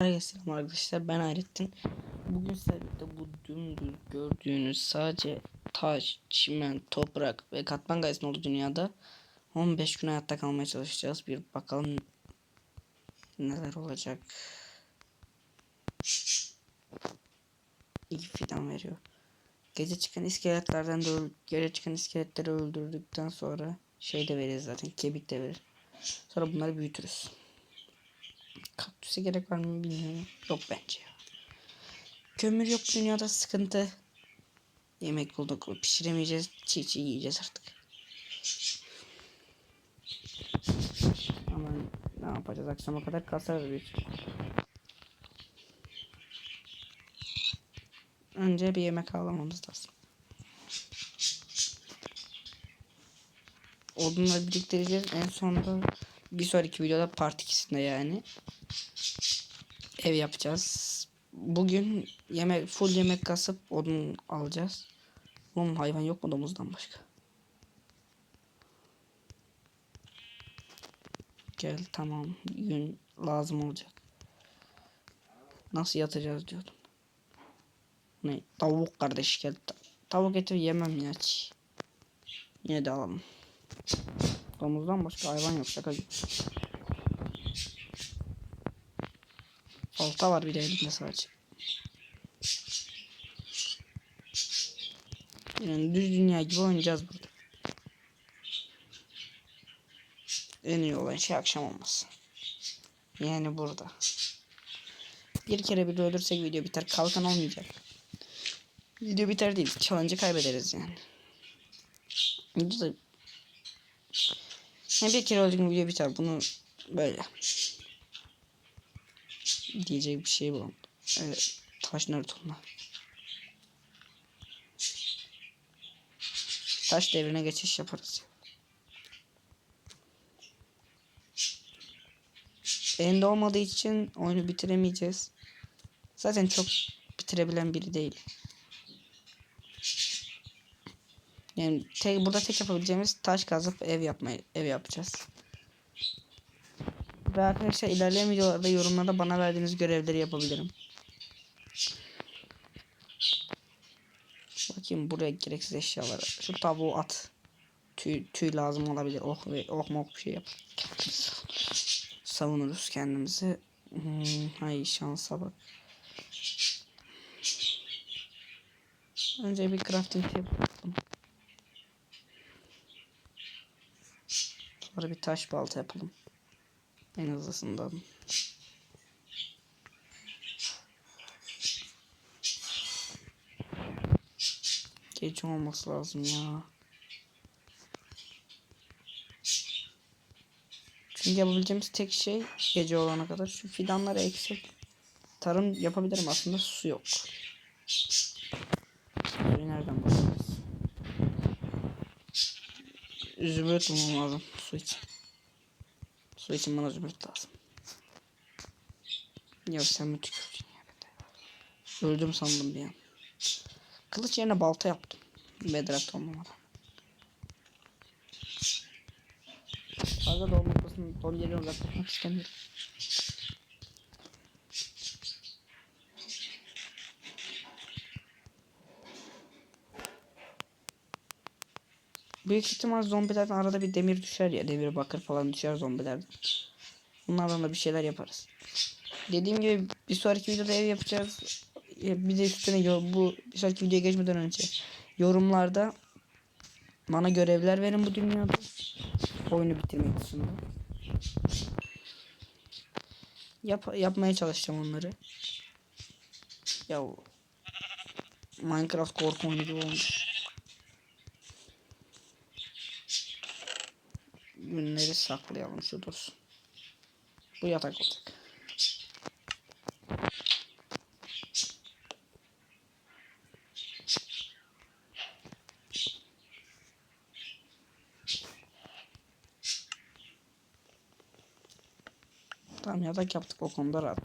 Selam arkadaşlar ben Hayrettin. Bugün sizlerle bu dümdüz gördüğünüz sadece taş, çimen, toprak ve katman gayesinin olduğu dünyada 15 gün hayatta kalmaya çalışacağız. Bir bakalım neler olacak. İyi fidan veriyor. Gece çıkan iskeletlerden de gece çıkan iskeletleri öldürdükten sonra şey de veririz zaten kemik de verir. Sonra bunları büyütürüz. Kaktüse gerek var mı bilmiyorum. Yok bence. Kömür yok dünyada sıkıntı. Yemek bulduk pişiremeyeceğiz. Çiğ çiğ yiyeceğiz artık. Ama ne yapacağız akşama kadar kasarız ihtimal. Önce bir yemek avlamamız lazım. Odunları biriktireceğiz. En sonunda bir sonraki videoda part 2'sinde yani ev yapacağız. Bugün yemek full yemek kasıp odun alacağız. Oğlum hayvan yok mu domuzdan başka? Gel tamam gün lazım olacak. Nasıl yatacağız diyordum. Ne tavuk kardeş gel. Ta- tavuk eti yemem ya. Yine de alalım. Domuzdan başka hayvan yok şaka gibi. Balta var bir de elimde sadece. Yani düz dünya gibi oynayacağız burada. En iyi olan şey akşam olması. Yani burada. Bir kere bile ölürsek video biter. Kalkan olmayacak. Video biter değil. Challenge'ı kaybederiz yani. Yani bir kere öldük mü video biter. Bunu böyle. Diyecek bir şey bulamadım. Evet. Taş onlar? Taş devrine geçiş yaparız. End olmadığı için oyunu bitiremeyeceğiz. Zaten çok bitirebilen biri değil. Yani tek, burada tek yapabileceğimiz taş kazıp ev yapmayı ev yapacağız. Ve arkadaşlar ilerleyen videolarda yorumlarda bana verdiğiniz görevleri yapabilirim. Bakayım buraya gereksiz eşyaları. Şu tavuğu at. Tüy, tüy lazım olabilir. Oh ve oh mok bir şey yap. Savunuruz kendimizi. Hmm, hay şansa bak. Önce bir crafting yapalım. Sonra bir taş balta yapalım. En hızlısından. Gece olması lazım ya. Çünkü yapabileceğimiz tek şey gece olana kadar şu fidanları eksik. Tarım yapabilirim aslında su yok. Suyu nereden bulacağız? Zümrüt bulmam lazım su için. Su için bana zümrüt lazım. Ya sen mi tükürdün ya? Öldüm sandım bir an. Kılıç yerine balta yaptım. Bedrak olmamadan. Fazla doğum noktasını don yerine uzaklaşmak. Büyük ihtimal zombilerden arada bir demir düşer ya. Demir bakır falan düşer zombilerden. Bunlardan da bir şeyler yaparız. Dediğim gibi bir sonraki videoda ev yapacağız. Ya Bir de üstüne bu bir sonraki videoya geçmeden önce yorumlarda bana görevler verin bu dünyada. Oyunu bitirmek dışında. Yap yapmaya çalışacağım onları. Ya Minecraft korku oyunu gibi olmuş. Günleri saklayalım şu dursun. Bu yatak olacak. Tamam yatak yaptık o konuda rahat.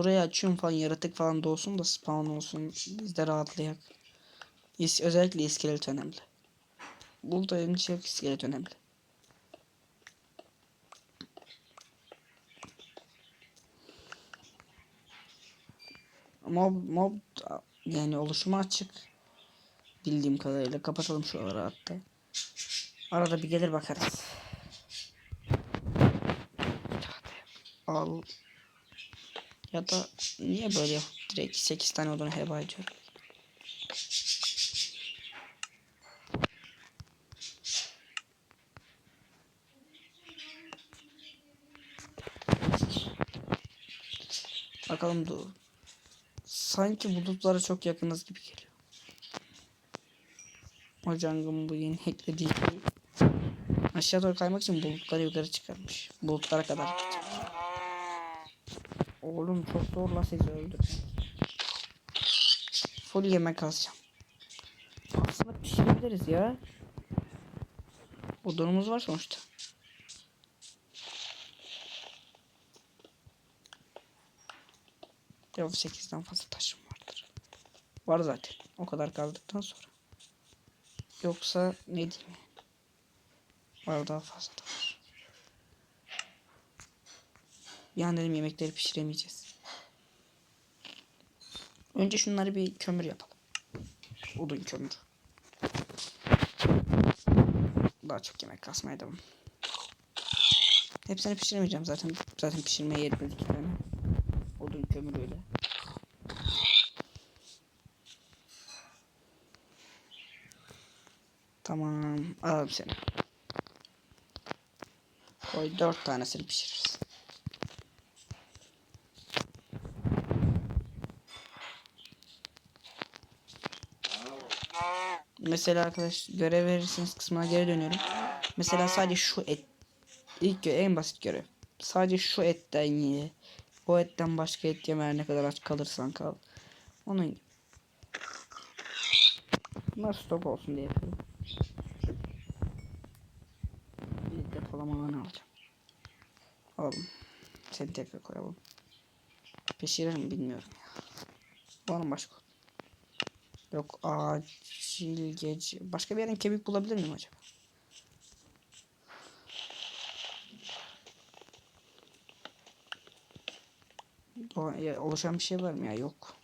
Burayı açıyorum falan yaratık falan da olsun da spawn olsun. Biz de rahatlayak. İs özellikle iskelet önemli. Burada benim için iskelet önemli. Mob, mob yani oluşuma açık. Bildiğim kadarıyla kapatalım şuraları hatta. Arada bir gelir bakarız. Al. Ya da niye böyle direkt 8 tane olduğunu heba ediyorum. Bakalım dur. Sanki bulutlara çok yakınız gibi geliyor. O jungle'ın bu yeni hacklediği şey aşağı doğru kaymak için bulutları yukarı çıkarmış. Bulutlara kadar. Oğlum çok zor la sizi öldürmek. Full yemek alacağım. Aslında pişirebiliriz ya. Odunumuz var sonuçta. Yok 8'den fazla taşım vardır. Var zaten. O kadar kaldıktan sonra. Yoksa ne diyeyim. Var daha fazla da. Bir an dedim yemekleri pişiremeyeceğiz. Önce şunları bir kömür yapalım. Odun kömür. Daha çok yemek kasmaya devam. Hepsini pişiremeyeceğim zaten. Zaten pişirmeye yetmez iki tane. Odun kömür öyle. Tamam. Alalım seni. Koy dört tanesini pişiririz. Mesela arkadaş görev verirseniz kısmına geri dönüyorum. Mesela sadece şu et ilk gö- en basit görev. Sadece şu etten ye. O etten başka et yeme ne kadar aç kalırsan kal. Onun gibi. Bunlar stok olsun diye yapıyorum. Bir depolama alanı alacağım. Alalım. Seni tekrar koyalım. Pişirir mi bilmiyorum ya. Var mı başka? Yok acil gece. Başka bir yerin kemik bulabilir miyim acaba? Oluşan bir şey var mı ya? Yok.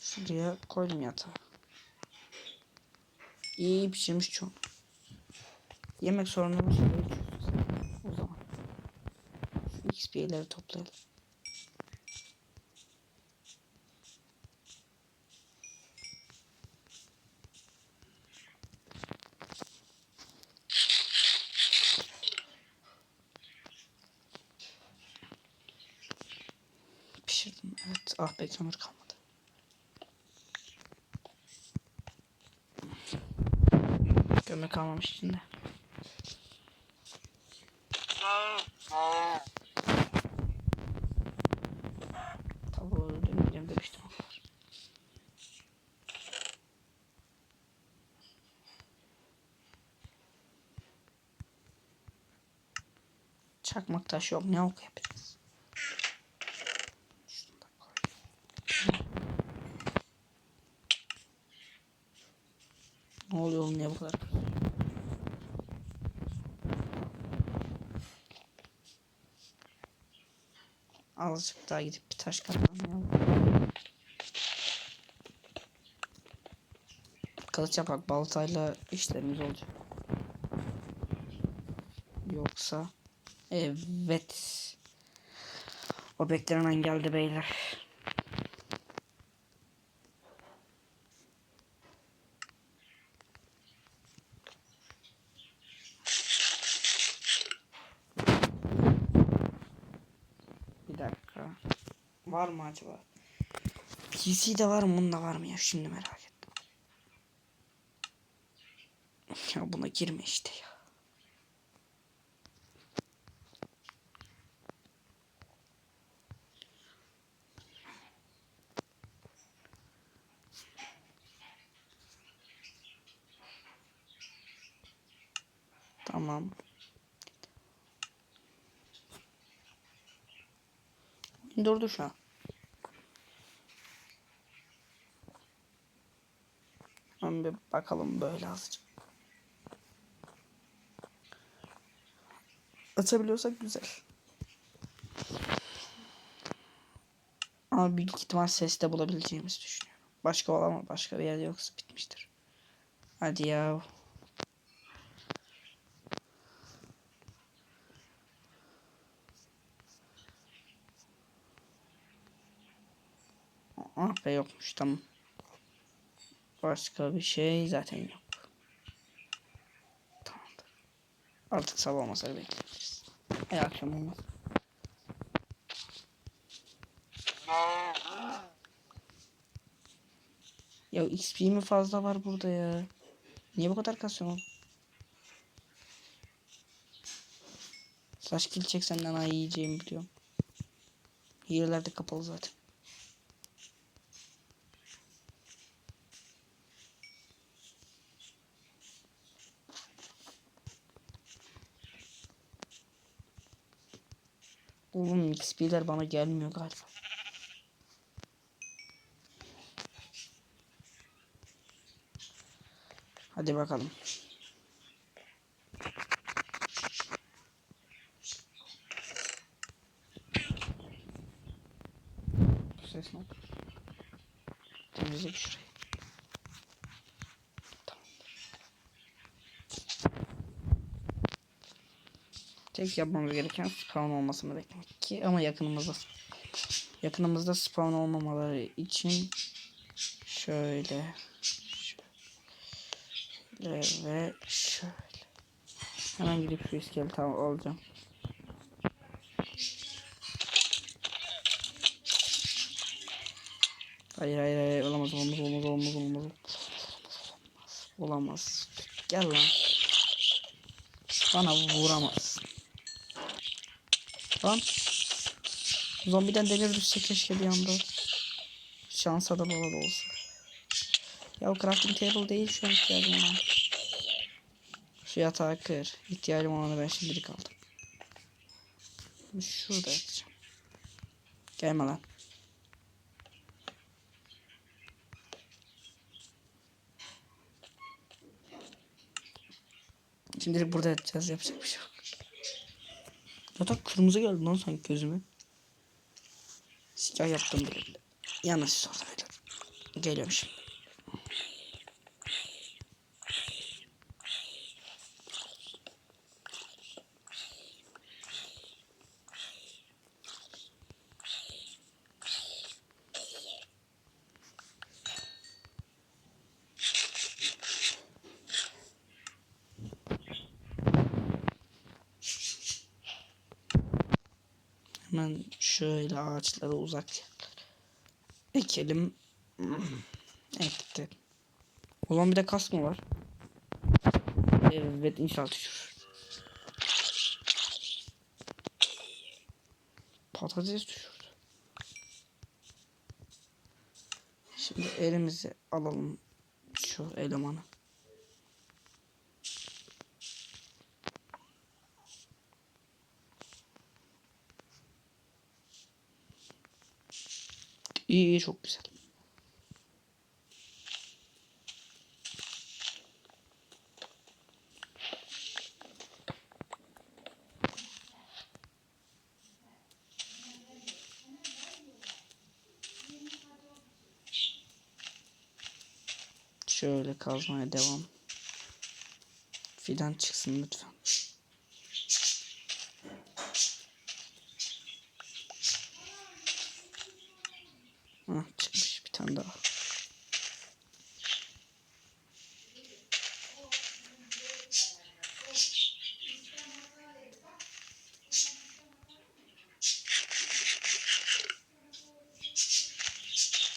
Şuraya koydum yatağı. İyi pişirmiş çoğunu. Yemek sorunumuz çözsün. O zaman. Şu XP'leri toplayalım. Pişirdim evet. Ah be kömür kalmadı. Kömür kalmamış içinde. Tavuğu öldürmeyeceğim demiştim. Çakmak taş yok. Ne ok yapacağız? Şunu da koy. Ne oluyor oğlum niye bu kadar? Azıcık daha gidip bir taş kazanmayalım. Kılıç yapak baltayla işlerimiz olacak. Yoksa evet. O beklenen geldi beyler. Bir dakika. Var mı acaba? PC'de var mı? Bunda var mı ya? Şimdi merak ettim. Ya buna girme işte ya. Tamam. Durdu şu an. Şöyle bakalım böyle azıcık. Açabiliyorsak güzel. Ama büyük ihtimal seste bulabileceğimizi düşünüyorum. Başka olamaz. Başka bir yerde yoksa bitmiştir. Hadi ya. Tamam. Başka bir şey zaten yok. Tamamdır. Artık sabah olmasa bekleyebiliriz. E akşam olmaz. Ya XP mi fazla var burada ya? Niye bu kadar kasıyorsun? Saç kill çeksen daha yiyeceğimi biliyorum. Hileler de kapalı zaten. Oğlum XP'ler bana gelmiyor galiba. Hadi bakalım. Bu ses ne? Temizle şurayı. Tamamdır. Tek yapmamız gereken spawn olmasını beklemek ki ama yakınımızda yakınımızda spawn olmamaları için şöyle şöyle ve şöyle. Hemen gidip şu iskeleti al- alacağım. Hayır hayır hayır olamaz olamaz olamaz olamaz olamaz. Olamaz. Gel lan. Bana vuramaz lan. Zombiden demir düşse keşke bir anda. Şansa da bala da olsa. Ya crafting table değil şu an ihtiyacım olan şu yatağı kır. İhtiyacım olanı ben şimdilik aldım şurada yatacağım. Gelme lan. Şimdilik burada yatacağız. Yapacak bir şey yok. Yatak kırmızı geldi lan sanki gözüme. Siyah yaptım bile. Yanlış sordu beyler. Geliyorum şimdi. Hemen şöyle ağaçlara uzak ekelim. Ekti. Ulan bir de kas mı var? Evet inşallah düşür. Patates düşürdü. Şimdi elimizi alalım şu elemanı. İyi iyi çok güzel. Şöyle kazmaya devam. Fidan çıksın lütfen. Hah, çıkmış bir tane daha.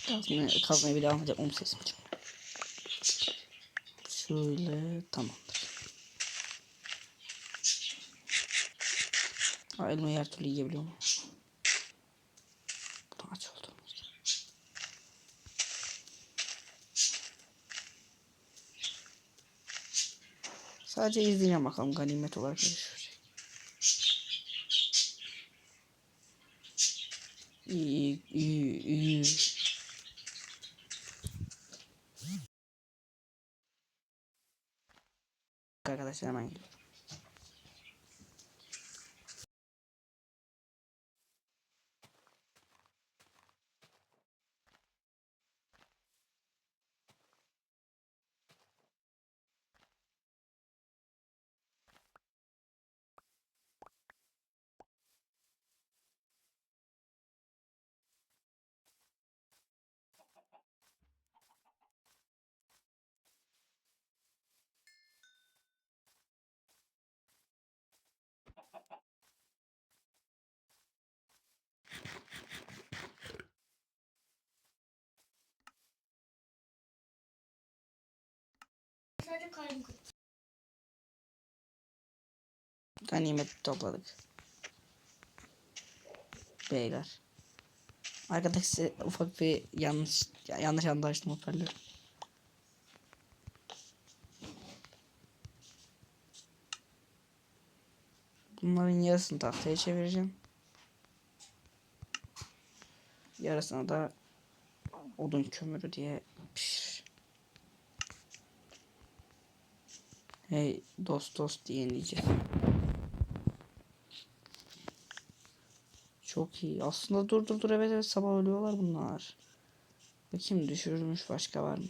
Kazmaya, kazmaya bir devam edeceğim. Om sesim çıkmıyor. Şöyle tamamdır. Aa, elmayı her türlü yiyebiliyorum. Bu Sadece izleyeceğim bakalım ganimet olarak ne düşecek. İyi, iyi, iyi. Arkadaşlar hemen geliyorum. Ganimet topladık. Beyler. Arkadaşlar size ufak bir yanlış ya- yanlış anlaştım hoparlör. Bunların yarısını tahtaya çevireceğim. Yarısını da odun kömürü diye pişir. Hey dost dost diye diyeceğim. Çok iyi. Aslında dur dur dur evet evet sabah ölüyorlar bunlar. Bakayım düşürülmüş başka var mı?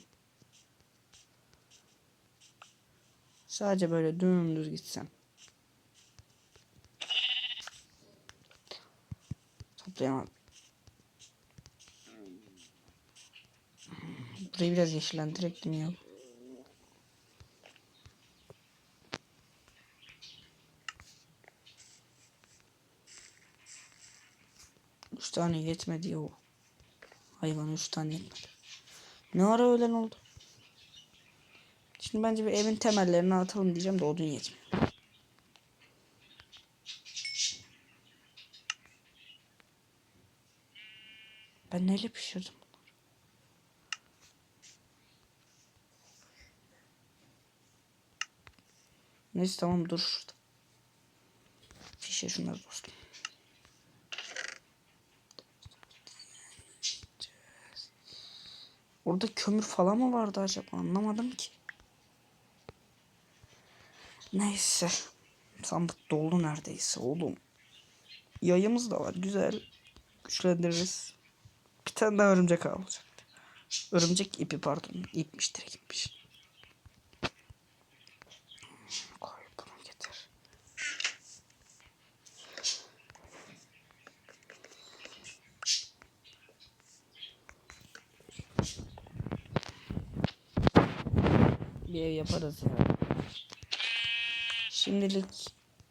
Sadece böyle dümdüz gitsem. Toplayamadım. Burayı biraz yeşillendirecektim ya. Tane yetmedi ya o. Hayvan üç tane yetmedi. Ne ara öğlen oldu? Şimdi bence bir evin temellerini atalım diyeceğim de odun yetmiyor. Ben neyle pişirdim? Neyse tamam dur şurada. Pişir şunları dostum. Orada kömür falan mı vardı acaba anlamadım ki. Neyse. Sandık dolu neredeyse oğlum. Yayımız da var güzel. Güçlendiririz. Bir tane daha örümcek ağ olacak. Örümcek ipi pardon. İpmiş direkt ipmiş. Koy bunu getir. Bir ev yaparız ya. Şimdilik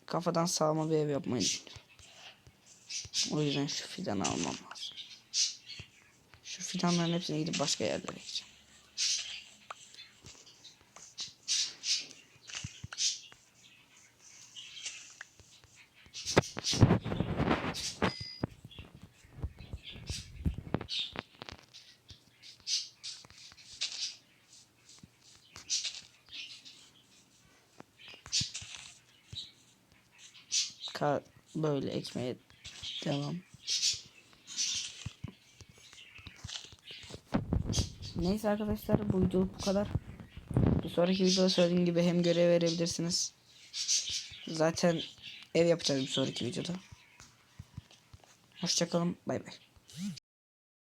kafadan sağma bir ev yapmayı. O yüzden şu fidanı almam lazım. Şu fidanların hepsini gidip başka yerlere ekeceğim. Ka böyle ekmeye devam. Neyse arkadaşlar bu videoluk bu kadar. Bir sonraki videoda söylediğim gibi hem görev verebilirsiniz. Zaten ev yapacağız bir sonraki videoda. Hoşçakalın. Bay bay.